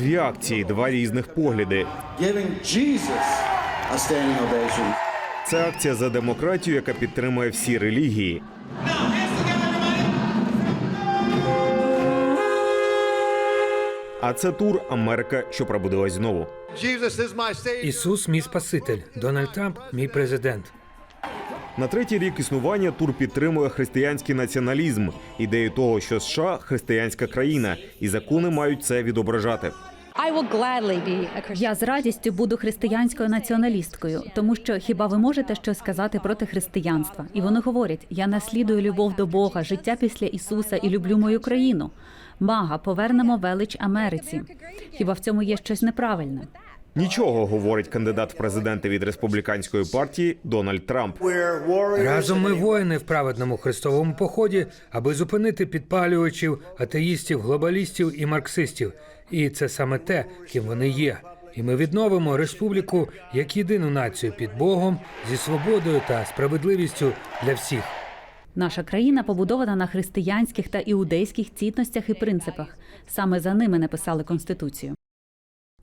Дві акції, два різних погляди. Це акція за демократію, яка підтримує всі релігії. А це тур Америка, що пробудилась знову. Ісус, мій Спаситель, Дональд Трамп, мій президент. На третій рік існування тур підтримує християнський націоналізм, ідею того, що США християнська країна, і закони мають це відображати. I will gladly be a Christian. Я з радістю буду християнською націоналісткою, тому що хіба ви можете щось сказати проти християнства? І вони говорять: я наслідую любов до Бога, життя після Ісуса і люблю мою країну. Мага, повернемо велич Америці. Хіба в цьому є щось неправильне? Нічого говорить кандидат в президенти від республіканської партії Дональд Трамп. Разом ми воїни в праведному хрестовому поході, аби зупинити підпалювачів, атеїстів, глобалістів і марксистів. І це саме те, ким вони є. І ми відновимо республіку як єдину націю під Богом зі свободою та справедливістю для всіх. Наша країна побудована на християнських та іудейських цінностях і принципах. Саме за ними написали конституцію.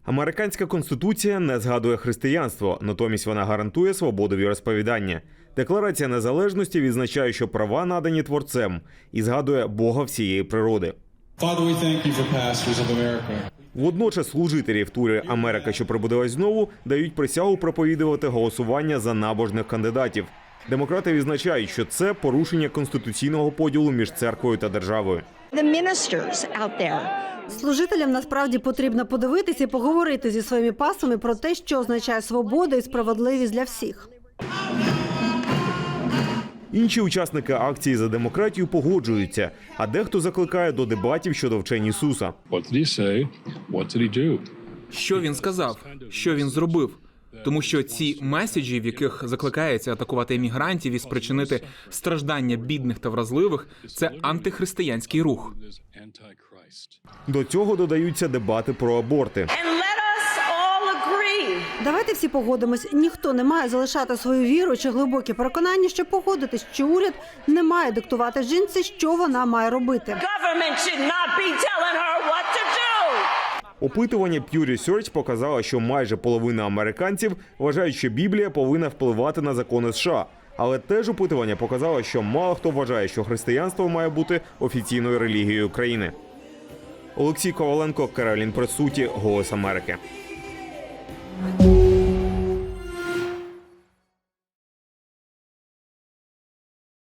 Американська конституція не згадує християнство, натомість вона гарантує свободу віросповідання. Декларація незалежності відзначає, що права надані творцем, і згадує Бога всієї природи. Father, we thank you for pastors of America. Водночас служителі в турі Америка, що пробудилась знову, дають присягу проповідувати голосування за набожних кандидатів. Демократи відзначають, що це порушення конституційного поділу між церквою та державою. the ministers out there. Служителям насправді потрібно подивитися і поговорити зі своїми пасами про те, що означає свобода і справедливість для всіх. Інші учасники акції за демократію погоджуються, а дехто закликає до дебатів щодо вчень Ісуса. Що він сказав, що він зробив. Тому що ці меседжі, в яких закликається атакувати емігрантів і спричинити страждання бідних та вразливих, це антихристиянський рух. До цього додаються дебати про аборти. Давайте всі погодимось. Ніхто не має залишати свою віру чи глибокі переконання, щоб погодитись, що уряд не має диктувати жінці, що вона має робити. Опитування Pew Research показало, що майже половина американців вважають, що Біблія повинна впливати на закони США. Але теж опитування показало, що мало хто вважає, що християнство має бути офіційною релігією країни. Олексій Коваленко, Каролін Пресуті, Голос Америки. Thank you.